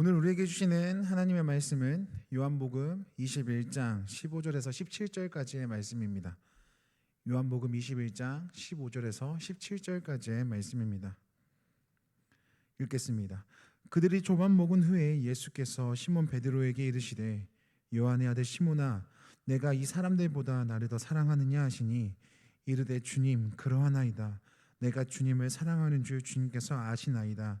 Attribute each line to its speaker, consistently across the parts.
Speaker 1: 오늘 우리에게 주시는 하나님의 말씀은 요한복음 21장 15절에서 17절까지의 말씀입니다. 요한복음 21장 15절에서 17절까지의 말씀입니다. 읽겠습니다. 그들이 조반 먹은 후에 예수께서 시몬 베드로에게 이르시되 요한의 아들 시몬아 내가 이 사람들보다 나를 더 사랑하느냐 하시니 이르되 주님 그러하나이다 내가 주님을 사랑하는 줄 주님께서 아시나이다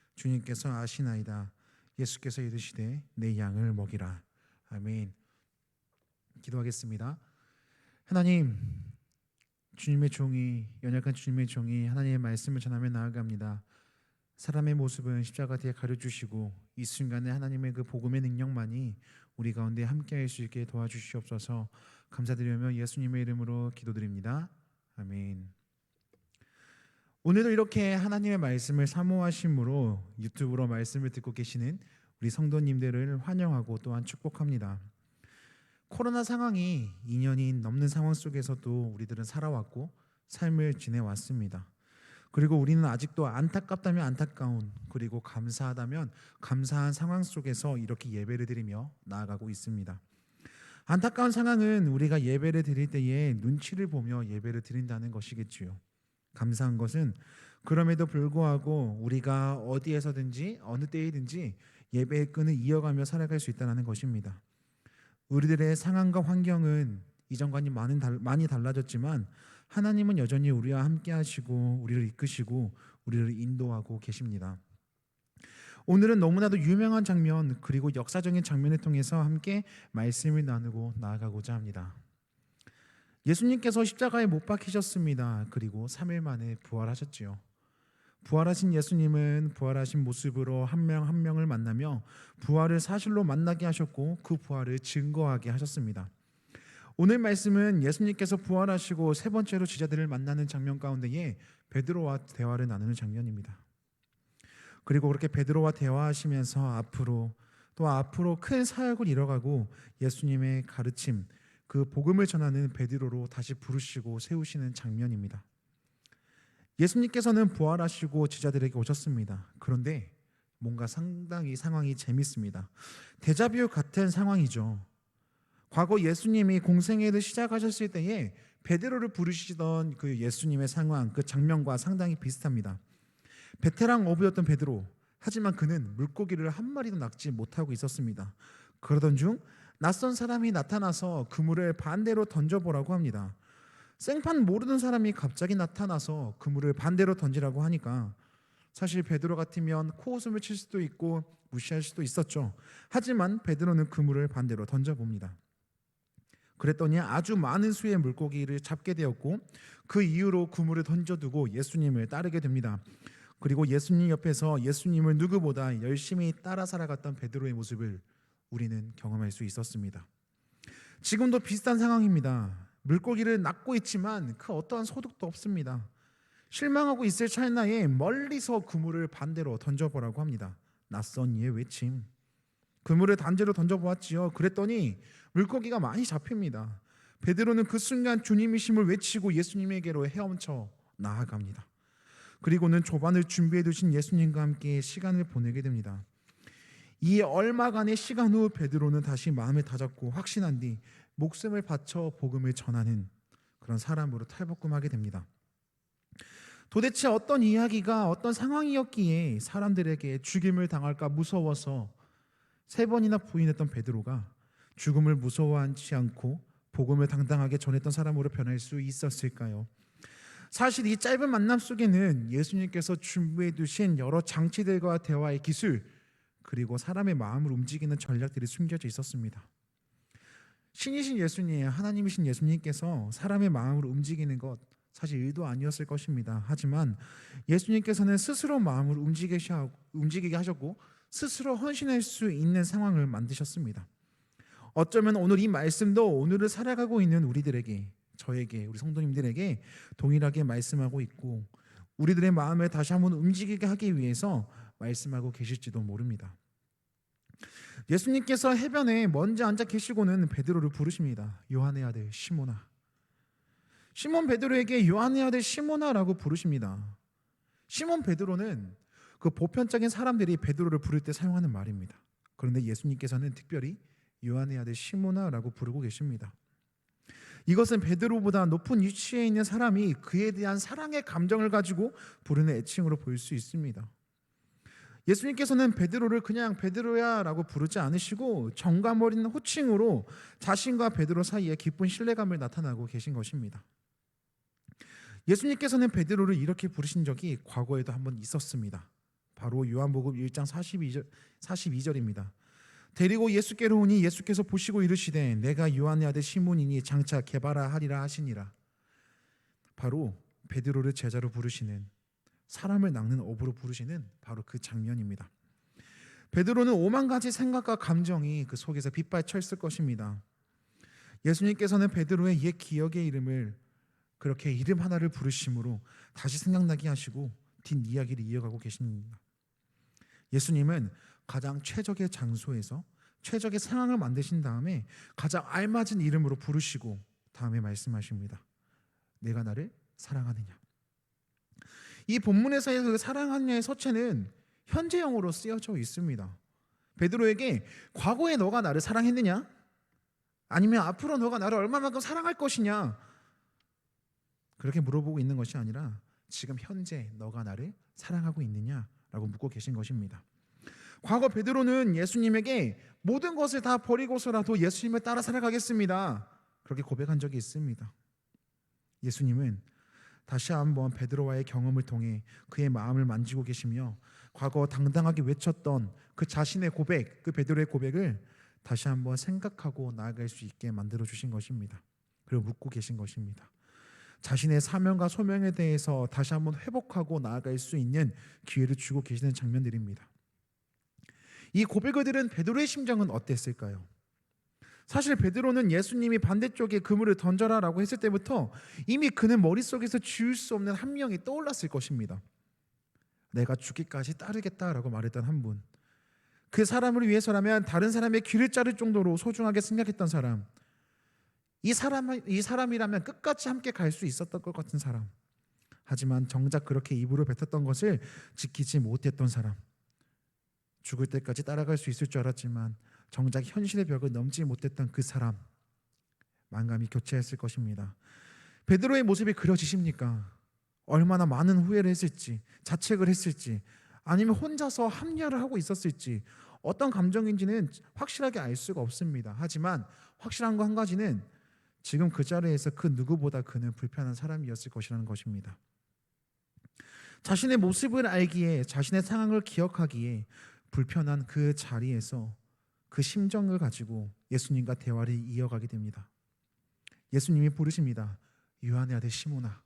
Speaker 1: 주님께서 아시나이다. 예수께서 이르시되 내 양을 먹이라. 아멘. 기도하겠습니다. 하나님 주님의 종이 연약한 주님의 종이 하나님의 말씀을 전하며 나아갑니다. 사람의 모습은 십자가 뒤에 가려주시고 이 순간에 하나님의 그 복음의 능력만이 우리 가운데 함께할 수 있게 도와주시옵소서. 감사드리며 예수님의 이름으로 기도드립니다. 아멘 오늘도 이렇게 하나님의 말씀을 사모하심으로 유튜브로 말씀을 듣고 계시는 우리 성도님들을 환영하고 또한 축복합니다. 코로나 상황이 2년이 넘는 상황 속에서도 우리들은 살아왔고 삶을 지내왔습니다. 그리고 우리는 아직도 안타깝다면 안타까운 그리고 감사하다면 감사한 상황 속에서 이렇게 예배를 드리며 나아가고 있습니다. 안타까운 상황은 우리가 예배를 드릴 때에 눈치를 보며 예배를 드린다는 것이겠지요. 감사한 것은 그럼에도 불구하고 우리가 어디에서든지 어느 때이든지 예배의 끈을 이어가며 살아갈 수 있다는 것입니다. 우리들의 상황과 환경은 이전과는 많은 달, 많이 달라졌지만 하나님은 여전히 우리와 함께 하시고 우리를 이끄시고 우리를 인도하고 계십니다. 오늘은 너무나도 유명한 장면 그리고 역사적인 장면을 통해서 함께 말씀을 나누고 나아가고자 합니다. 예수님께서 십자가에 못 박히셨습니다. 그리고 3일 만에 부활하셨지요. 부활하신 예수님은 부활하신 모습으로 한명한 명을 만나며 부활을 사실로 만나게 하셨고 그 부활을 증거하게 하셨습니다. 오늘 말씀은 예수님께서 부활하시고 세 번째로 제자들을 만나는 장면 가운데에 베드로와 대화를 나누는 장면입니다. 그리고 그렇게 베드로와 대화하시면서 앞으로 또 앞으로 큰 사역을 이뤄가고 예수님의 가르침 그 복음을 전하는 베드로로 다시 부르시고 세우시는 장면입니다. 예수님께서는 부활하시고 제자들에게 오셨습니다. 그런데 뭔가 상당히 상황이 재밌습니다. 데자뷰 같은 상황이죠. 과거 예수님이 공생애를 시작하셨을 때에 베드로를 부르시던 그 예수님의 상황, 그 장면과 상당히 비슷합니다. 베테랑 어부였던 베드로, 하지만 그는 물고기를 한 마리도 낚지 못하고 있었습니다. 그러던 중 낯선 사람이 나타나서 그물을 반대로 던져보라고 합니다. 생판 모르는 사람이 갑자기 나타나서 그물을 반대로 던지라고 하니까 사실 베드로 같으면 코웃음을 칠 수도 있고 무시할 수도 있었죠. 하지만 베드로는 그물을 반대로 던져봅니다. 그랬더니 아주 많은 수의 물고기를 잡게 되었고 그 이후로 그물을 던져두고 예수님을 따르게 됩니다. 그리고 예수님 옆에서 예수님을 누구보다 열심히 따라 살아갔던 베드로의 모습을 우리는 경험할 수 있었습니다. 지금도 비슷한 상황입니다. 물고기를 낚고 있지만 그 어떠한 소득도 없습니다. 실망하고 있을 찰나에 멀리서 그물을 반대로 던져보라고 합니다. 낯선 이의 외침. 그물을 단지로 던져보았지요. 그랬더니 물고기가 많이 잡힙니다. 베드로는 그 순간 주님이심을 외치고 예수님에게로 헤엄쳐 나아갑니다. 그리고는 조반을 준비해 두신 예수님과 함께 시간을 보내게 됩니다. 이 얼마간의 시간 후 베드로는 다시 마음을 다잡고 확신한 뒤 목숨을 바쳐 복음을 전하는 그런 사람으로 탈복음하게 됩니다. 도대체 어떤 이야기가 어떤 상황이었기에 사람들에게 죽임을 당할까 무서워서 세 번이나 부인했던 베드로가 죽음을 무서워하지 않고 복음을 당당하게 전했던 사람으로 변할 수 있었을까요? 사실 이 짧은 만남 속에는 예수님께서 준비해 두신 여러 장치들과 대화의 기술 그리고 사람의 마음을 움직이는 전략들이 숨겨져 있었습니다. 신이신 예수님, 하나님이신 예수님께서 사람의 마음을 움직이는 것 사실 의도 아니었을 것입니다. 하지만 예수님께서는 스스로 마음을 움직이게 하셨고 스스로 헌신할 수 있는 상황을 만드셨습니다. 어쩌면 오늘 이 말씀도 오늘을 살아가고 있는 우리들에게 저에게 우리 성도님들에게 동일하게 말씀하고 있고 우리들의 마음을 다시 한번 움직이게 하기 위해서 말씀하고 계실지도 모릅니다. 예수님께서 해변에 먼저 앉아 계시고는 베드로를 부르십니다. 요한의 아들 시모나. 시몬 베드로에게 요한의 아들 시모나라고 부르십니다. 시몬 베드로는 그 보편적인 사람들이 베드로를 부를 때 사용하는 말입니다. 그런데 예수님께서는 특별히 요한의 아들 시모나라고 부르고 계십니다. 이것은 베드로보다 높은 위치에 있는 사람이 그에 대한 사랑의 감정을 가지고 부르는 애칭으로 보일 수 있습니다. 예수님께서는 베드로를 그냥 베드로야라고 부르지 않으시고 정감 어린 호칭으로 자신과 베드로 사이에 깊은 신뢰감을 나타나고 계신 것입니다. 예수님께서는 베드로를 이렇게 부르신 적이 과거에도 한번 있었습니다. 바로 요한복음 1장 42절, 42절입니다. 데리고 예수께로 오니 예수께서 보시고 이르시되 내가 요한의 아들 시몬이니 장차 개바라 하리라 하시니라. 바로 베드로를 제자로 부르시는 사람을 낚는 업으로 부르시는 바로 그 장면입니다. 베드로는 오만 가지 생각과 감정이 그 속에서 빗발쳐 있을 것입니다. 예수님께서는 베드로의 옛 기억의 이름을 그렇게 이름 하나를 부르심으로 다시 생각나게 하시고 뒷 이야기를 이어가고 계십니다. 예수님은 가장 최적의 장소에서 최적의 상황을 만드신 다음에 가장 알맞은 이름으로 부르시고 다음에 말씀하십니다. 내가 나를 사랑하느냐. 이 본문에서의 그 사랑하느냐의 서체는 현재형으로 쓰여져 있습니다. 베드로에게 과거에 너가 나를 사랑했느냐? 아니면 앞으로 너가 나를 얼마만큼 사랑할 것이냐? 그렇게 물어보고 있는 것이 아니라 지금 현재 너가 나를 사랑하고 있느냐라고 묻고 계신 것입니다. 과거 베드로는 예수님에게 모든 것을 다 버리고서라도 예수님을 따라 살아가겠습니다. 그렇게 고백한 적이 있습니다. 예수님은 다시 한번 베드로와의 경험을 통해 그의 마음을 만지고 계시며 과거 당당하게 외쳤던 그 자신의 고백, 그 베드로의 고백을 다시 한번 생각하고 나아갈 수 있게 만들어 주신 것입니다. 그리고 묻고 계신 것입니다. 자신의 사명과 소명에 대해서 다시 한번 회복하고 나아갈 수 있는 기회를 주고 계시는 장면들입니다. 이 고백을 들은 베드로의 심정은 어땠을까요? 사실 베드로는 예수님이 반대쪽에 그물을 던져라라고 했을 때부터 이미 그는 머릿속에서 지울 수 없는 한 명이 떠올랐을 것입니다. 내가 죽기까지 따르겠다라고 말했던 한 분. 그 사람을 위해서라면 다른 사람의 귀를 자를 정도로 소중하게 생각했던 사람. 이 사람 이 사람이라면 끝까지 함께 갈 수 있었던 것 같은 사람. 하지만 정작 그렇게 입으로 뱉었던 것을 지키지 못했던 사람. 죽을 때까지 따라갈 수 있을 줄 알았지만 정작 현실의 벽을 넘지 못했던 그 사람 만감이 교체했을 것입니다. 베드로의 모습이 그려지십니까? 얼마나 많은 후회를 했을지, 자책을 했을지, 아니면 혼자서 합리화를 하고 있었을지, 어떤 감정인지는 확실하게 알 수가 없습니다. 하지만 확실한 거 한 가지는 지금 그 자리에서 그 누구보다 그는 불편한 사람이었을 것이라는 것입니다. 자신의 모습을 알기에, 자신의 상황을 기억하기에 불편한 그 자리에서 그 심정을 가지고 예수님과 대화를 이어가게 됩니다. 예수님이 부르십니다. 요한의 아들 시모나.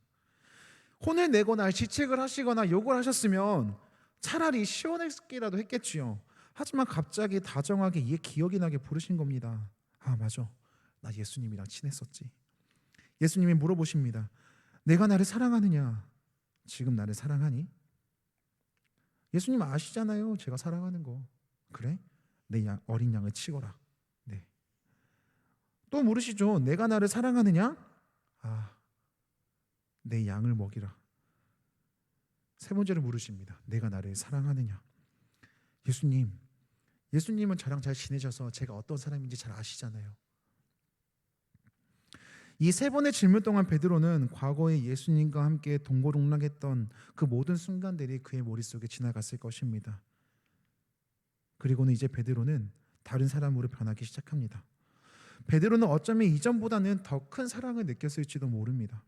Speaker 1: 혼을 내거나 지책을 하시거나 욕을 하셨으면 차라리 시원했기라도 했겠지요. 하지만 갑자기 다정하게 얘 기억이 나게 부르신 겁니다. 아 맞아, 나 예수님이랑 친했었지. 예수님이 물어보십니다. 내가 나를 사랑하느냐? 지금 나를 사랑하니? 예수님 아시잖아요. 제가 사랑하는 거. 그래? 내 양, 어린 양을 치거라. 네. 또 물으시죠. 내가 나를 사랑하느냐? 아, 내 양을 먹이라. 세 번째로 물으십니다. 내가 나를 사랑하느냐? 예수님, 예수님은 저랑 잘 지내셔서 제가 어떤 사람인지 잘 아시잖아요. 이 세 번의 질문 동안 베드로는 과거에 예수님과 함께 동고동락했던 그 모든 순간들이 그의 머릿속에 지나갔을 것입니다. 그리고는 이제 베드로는 다른 사람으로 변하기 시작합니다. 베드로는 어쩌면 이전보다는 더 큰 사랑을 느꼈을지도 모릅니다.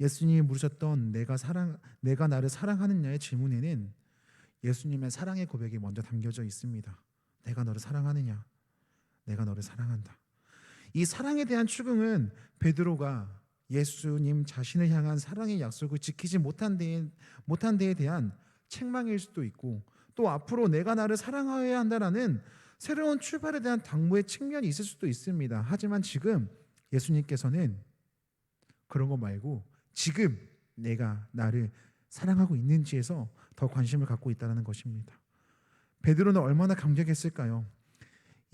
Speaker 1: 예수님이 물으셨던 내가 사랑 내가 나를 사랑하느냐의 질문에는 예수님의 사랑의 고백이 먼저 담겨져 있습니다. 내가 너를 사랑하느냐? 내가 너를 사랑한다. 이 사랑에 대한 추궁은 베드로가 예수님 자신을 향한 사랑의 약속을 지키지 못한 데에, 못한 데에 대한 책망일 수도 있고 또 앞으로 내가 나를 사랑하여야 한다라는 새로운 출발에 대한 당부의 측면이 있을 수도 있습니다. 하지만 지금 예수님께서는 그런 거 말고 지금 내가 나를 사랑하고 있는지에서 더 관심을 갖고 있다는 것입니다. 베드로는 얼마나 감격했을까요?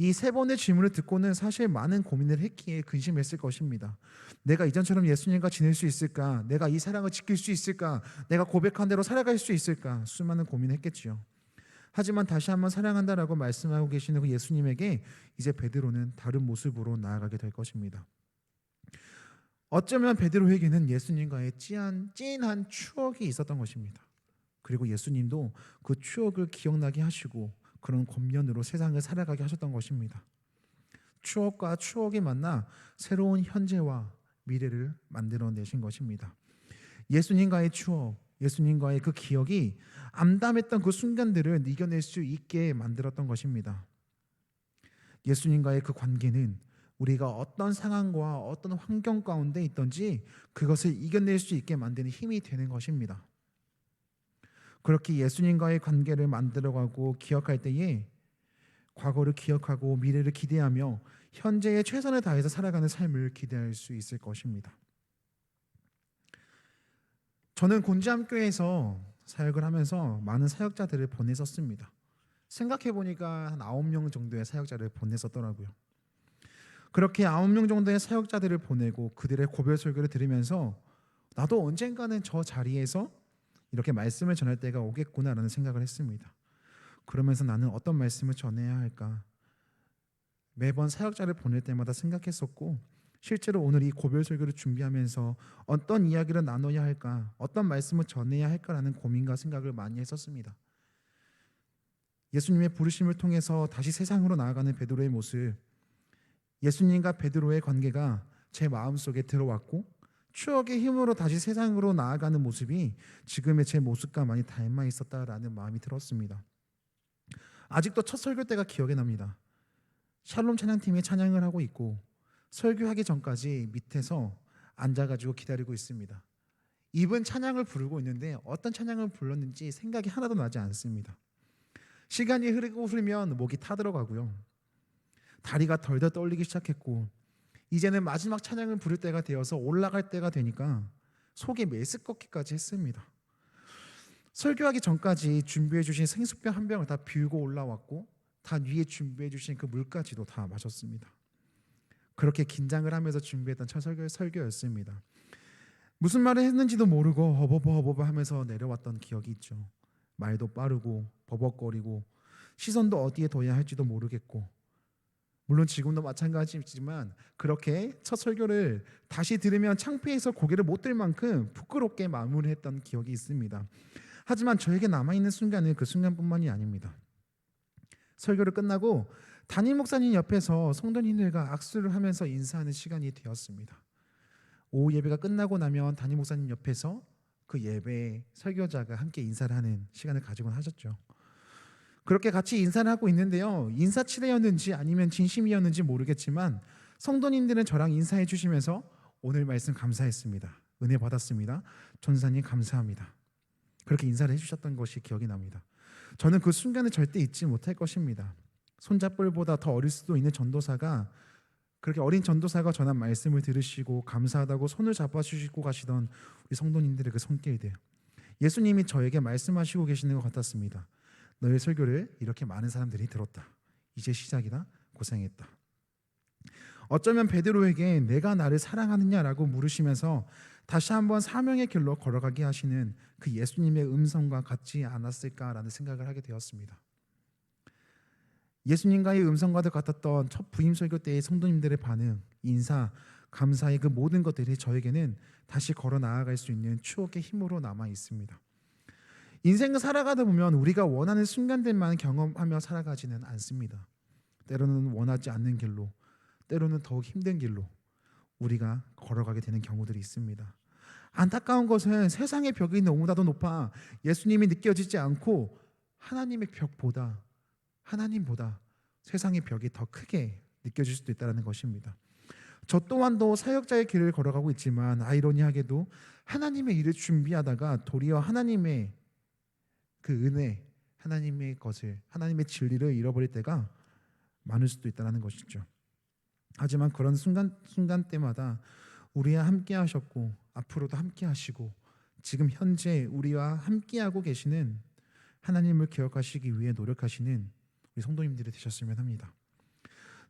Speaker 1: 이 세 번의 질문을 듣고는 사실 많은 고민을 했기에 근심했을 것입니다. 내가 이전처럼 예수님과 지낼 수 있을까? 내가 이 사랑을 지킬 수 있을까? 내가 고백한 대로 살아갈 수 있을까? 수많은 고민했겠지요. 하지만 다시 한번 사랑한다라고 말씀하고 계시는 그 예수님에게 이제 베드로는 다른 모습으로 나아가게 될 것입니다. 어쩌면 베드로에게는 예수님과의 찐한, 찐한 추억이 있었던 것입니다. 그리고 예수님도 그 추억을 기억나게 하시고 그런 권면으로 세상을 살아가게 하셨던 것입니다. 추억과 추억이 만나 새로운 현재와 미래를 만들어내신 것입니다. 예수님과의 추억, 예수님과의 그 기억이 암담했던 그 순간들을 이겨낼 수 있게 만들었던 것입니다. 예수님과의 그 관계는 우리가 어떤 상황과 어떤 환경 가운데 있든지 그것을 이겨낼 수 있게 만드는 힘이 되는 것입니다. 그렇게 예수님과의 관계를 만들어가고 기억할 때에 과거를 기억하고 미래를 기대하며 현재에 최선을 다해서 살아가는 삶을 기대할 수 있을 것입니다. 저는 곤지암교회에서 사역을 하면서 많은 사역자들을 보냈었습니다. 생각해 보니까 한 9명 정도의 사역자를 보냈었더라고요. 그렇게 9명 정도의 사역자들을 보내고 그들의 고별 설교를 들으면서 나도 언젠가는 저 자리에서 이렇게 말씀을 전할 때가 오겠구나라는 생각을 했습니다. 그러면서 나는 어떤 말씀을 전해야 할까? 매번 사역자를 보낼 때마다 생각했었고 실제로 오늘 이 고별 설교를 준비하면서 어떤 이야기를 나눠야 할까? 어떤 말씀을 전해야 할까라는 고민과 생각을 많이 했었습니다. 예수님의 부르심을 통해서 다시 세상으로 나아가는 베드로의 모습, 예수님과 베드로의 관계가 제 마음속에 들어왔고 추억의 힘으로 다시 세상으로 나아가는 모습이 지금의 제 모습과 많이 닮아 있었다라는 마음이 들었습니다. 아직도 첫 설교 때가 기억에 납니다. 샬롬 찬양팀이 찬양을 하고 있고 설교하기 전까지 밑에서 앉아가지고 기다리고 있습니다. 입은 찬양을 부르고 있는데 어떤 찬양을 불렀는지 생각이 하나도 나지 않습니다. 시간이 흐르고 흐르면 목이 타들어가고요. 다리가 덜덜 떨리기 시작했고 이제는 마지막 찬양을 부를 때가 되어서 올라갈 때가 되니까 속이 메스껍기까지 했습니다. 설교하기 전까지 준비해 주신 생수병 한 병을 다 비우고 올라왔고 다 위에 준비해 주신 그 물까지도 다 마셨습니다. 그렇게 긴장을 하면서 준비했던 첫 설교, 설교였습니다. 무슨 말을 했는지도 모르고 허버버 허버버 하면서 내려왔던 기억이 있죠. 말도 빠르고 버벅거리고 시선도 어디에 둬야 할지도 모르겠고 물론 지금도 마찬가지지만 그렇게 첫 설교를 다시 들으면 창피해서 고개를 못 들 만큼 부끄럽게 마무리했던 기억이 있습니다. 하지만 저에게 남아 있는 순간은 그 순간뿐만이 아닙니다. 설교를 끝나고 담임 목사님 옆에서 성도님들과 악수를 하면서 인사하는 시간이 되었습니다. 오후 예배가 끝나고 나면 담임 목사님 옆에서 그 예배 설교자가 함께 인사를 하는 시간을 가지곤 하셨죠. 그렇게 같이 인사를 하고 있는데요. 인사치레였는지 아니면 진심이었는지 모르겠지만 성도님들은 저랑 인사해 주시면서 오늘 말씀 감사했습니다. 은혜 받았습니다. 전사님 감사합니다. 그렇게 인사를 해주셨던 것이 기억이 납니다. 저는 그 순간을 절대 잊지 못할 것입니다. 손잡불보다 더 어릴 수도 있는 전도사가 그렇게 어린 전도사가 전한 말씀을 들으시고 감사하다고 손을 잡아주시고 가시던 우리 성도님들의 그 손길들 예수님이 저에게 말씀하시고 계시는 것 같았습니다. 너의 설교를 이렇게 많은 사람들이 들었다. 이제 시작이다. 고생했다. 어쩌면 베드로에게 내가 나를 사랑하느냐라고 물으시면서 다시 한번 사명의 길로 걸어가게 하시는 그 예수님의 음성과 같지 않았을까라는 생각을 하게 되었습니다. 예수님과의 음성과도 같았던 첫 부임 설교 때의 성도님들의 반응, 인사, 감사의 그 모든 것들이 저에게는 다시 걸어 나아갈 수 있는 추억의 힘으로 남아 있습니다. 인생을 살아가다 보면 우리가 원하는 순간들만 경험하며 살아가지는 않습니다. 때로는 원하지 않는 길로, 때로는 더욱 힘든 길로 우리가 걸어가게 되는 경우들이 있습니다. 안타까운 것은 세상의 벽이 너무나도 높아 예수님이 느껴지지 않고 하나님의 벽보다 하나님보다 세상의 벽이 더 크게 느껴질 수도 있다는 것입니다. 저 또한도 사역자의 길을 걸어가고 있지만 아이러니하게도 하나님의 일을 준비하다가 도리어 하나님의 그 은혜, 하나님의 것을 하나님의 진리를 잃어버릴 때가 많을 수도 있다는 것이죠. 하지만 그런 순간 순간 때마다 우리와 함께 하셨고 앞으로도 함께 하시고 지금 현재 우리와 함께 하고 계시는 하나님을 기억하시기 위해 노력하시는 우리 성도님들이 되셨으면 합니다.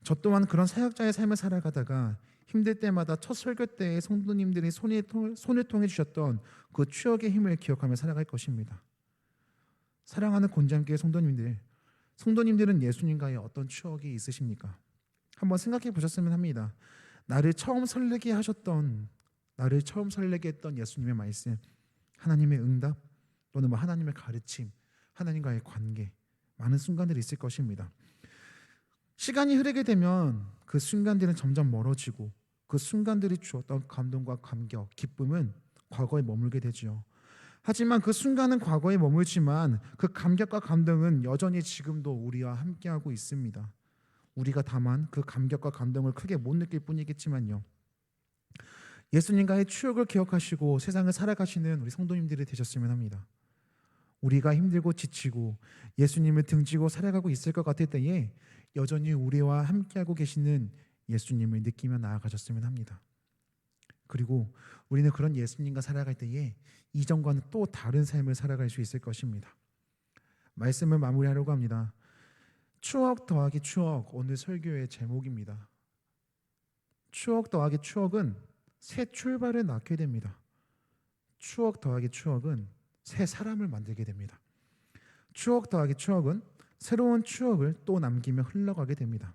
Speaker 1: 저 또한 그런 사역자의 삶을 살아가다가 힘들 때마다 첫 설교 때에 성도님들이 손에 통- 손을 통해 주셨던 그 추억의 힘을 기억하며 살아갈 것입니다. 사랑하는 곤장교회 성도님들, 성도님들은 예수님과의 어떤 추억이 있으십니까? 한번 생각해 보셨으면 합니다. 나를 처음 설레게 하셨던 나를 처음 설레게 했던 예수님의 말씀, 하나님의 응답 또는 뭐 하나님의 가르침, 하나님과의 관계 많은 순간들이 있을 것입니다. 시간이 흐르게 되면 그 순간들은 점점 멀어지고 그 순간들이 주었던 감동과 감격, 기쁨은 과거에 머물게 되지요. 하지만 그 순간은 과거에 머물지만 그 감격과 감동은 여전히 지금도 우리와 함께하고 있습니다. 우리가 다만 그 감격과 감동을 크게 못 느낄 뿐이겠지만요. 예수님과의 추억을 기억하시고 세상을 살아가시는 우리 성도님들이 되셨으면 합니다. 우리가 힘들고 지치고 예수님을 등지고 살아가고 있을 것 같을 때에 여전히 우리와 함께하고 계시는 예수님을 느끼며 나아가셨으면 합니다. 그리고 우리는 그런 예수님과 살아갈 때에 이전과는 또 다른 삶을 살아갈 수 있을 것입니다. 말씀을 마무리하려고 합니다. 추억 더하기 추억 오늘 설교의 제목입니다. 추억 더하기 추억은 새 출발을 낳게 됩니다. 추억 더하기 추억은 새 사람을 만들게 됩니다. 추억 더하기 추억은 새로운 추억을 또 남기며 흘러가게 됩니다.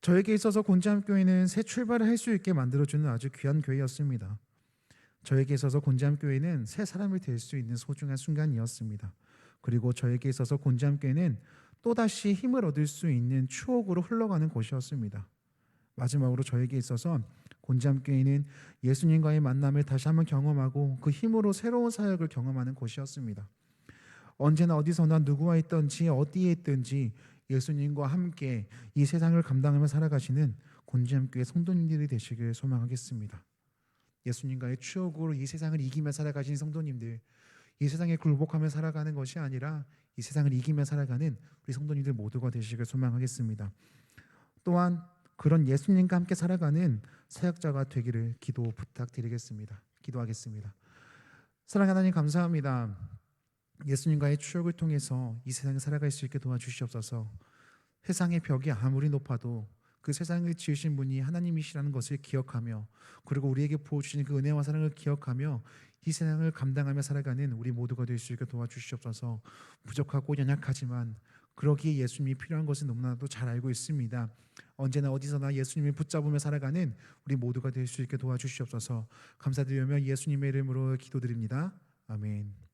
Speaker 1: 저에게 있어서 곤지암교회는 새 출발을 할 수 있게 만들어주는 아주 귀한 교회였습니다. 저에게 있어서 곤지암교회는 새 사람이 될 수 있는 소중한 순간이었습니다. 그리고 저에게 있어서 곤지암교회는 또다시 힘을 얻을 수 있는 추억으로 흘러가는 곳이었습니다. 마지막으로 저에게 있어서 곤지암교회는 예수님과의 만남을 다시 한번 경험하고 그 힘으로 새로운 사역을 경험하는 곳이었습니다. 언제나 어디서나 누구와 있든지 어디에 있든지 예수님과 함께 이 세상을 감당하며 살아가시는 곤지암교회 성도님들이 되시길 소망하겠습니다. 예수님과의 추억으로 이 세상을 이기며 살아가신 성도님들, 이 세상에 굴복하며 살아가는 것이 아니라 이 세상을 이기며 살아가는 우리 성도님들 모두가 되시길 소망하겠습니다. 또한 그런 예수님과 함께 살아가는 사역자가 되기를 기도 부탁드리겠습니다. 기도하겠습니다. 사랑 하나님 감사합니다. 예수님과의 추억을 통해서 이 세상에 살아갈 수 있게 도와주시옵소서. 세상의 벽이 아무리 높아도 그 세상을 지으신 분이 하나님이시라는 것을 기억하며 그리고 우리에게 부어주신 그 은혜와 사랑을 기억하며 이 세상을 감당하며 살아가는 우리 모두가 될 수 있게 도와주시옵소서. 부족하고 연약하지만 그러기에 예수님이 필요한 것은 너무나도 잘 알고 있습니다. 언제나 어디서나 예수님을 붙잡으며 살아가는 우리 모두가 될 수 있게 도와주시옵소서. 감사드리며 예수님의 이름으로 기도드립니다. 아멘.